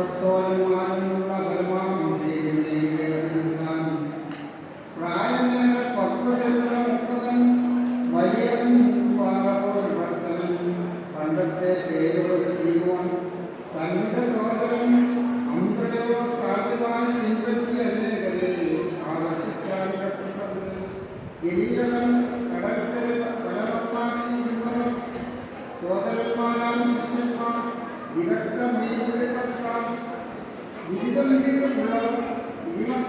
والصالح عنه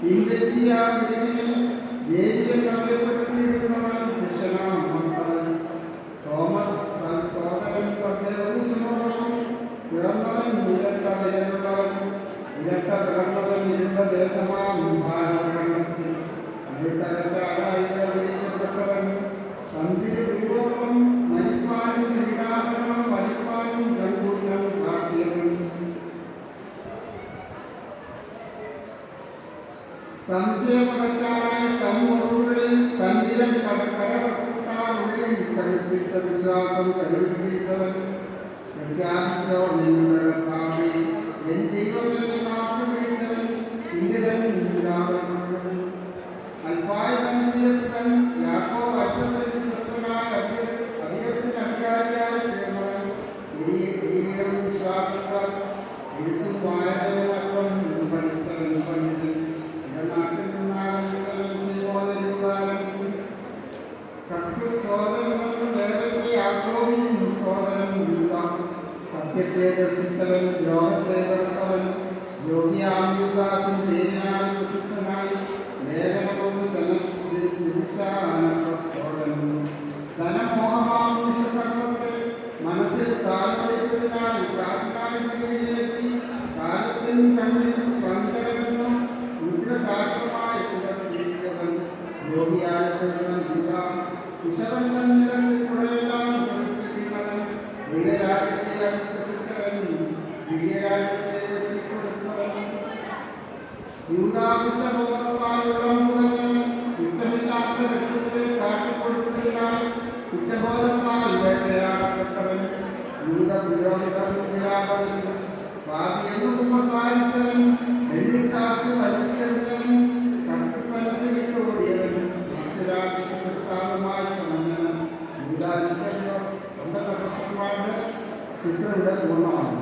പിൻപറ്റിയ തിരുവിനെ ദേവിയെ തള്ളിപ്പെട്ടിരുന്നവൻ തോമസ് തൻ സഹോദരൻ പദ്ദേവൂസിനോടൊപ്പം പിറന്നവൻ ഇരട്ട നിലയുള്ളവൻ ഇരട്ട പിറന്നവൻ ഇരുണ്ട ദേശമാം ഭാരതഖണ്ഡത്തിൽ ഇരുട്ടകറ്റായി സംശയമകറ്റാനായി തന്നുള്ളിൽ തന്നിരം കരവശത്താനുള്ളിൽ കടുപ്പിട്ട വിശ്വാസം കരുപിടിച്ചവൻ പ്രഖ്യാപിച്ചോ നിങ്ങളുടെ കർത്താവേ, എൻ ദൈവമേ നാട്ടു വിളിച്ചവൻ ഇന്ദ്രൻ രാമൻ അൽപായുധൻ യാക്കോബ് അറ്റത്തിൽ വിശ്വസ്തനായ അധിക- അധികത്തിന് അധികാരിയായി തീർന്നവൻ ഇനി ദൈവികം വിശ്വാസത്താൽ എഴുത്തും കട്ടു സോദരനും വേദത്തെ യാക്കോബിനും സോദരൻ യൂദാ. സത്യത്തെ ദർശിച്ചവൻ ദ്രോഹത്തെ തന്നിലും കുടലെല്ലാം പ്രദർശിക്കുന്നവൻ ദൈവരാജ്യത്തെ അവിശ്വസിച്ചവൻ ദിവ്യരാജ്യത്തെ ഒറ്റിക്കൊടുത്തവൻ യൂതാകുറ്റബോധത്താലുള്ള മുഴുവനെ കുറ്റമില്ലാത്ത രക്തത്തെ കാട്ടിക്കൊടുത്തതിനാൽ കുറ്റബോധത്താൽ വേട്ടയാടപ്പെട്ടവൻ യൂത പുരോഹിതൻ ഭാവിയെന്ന് மூலமாக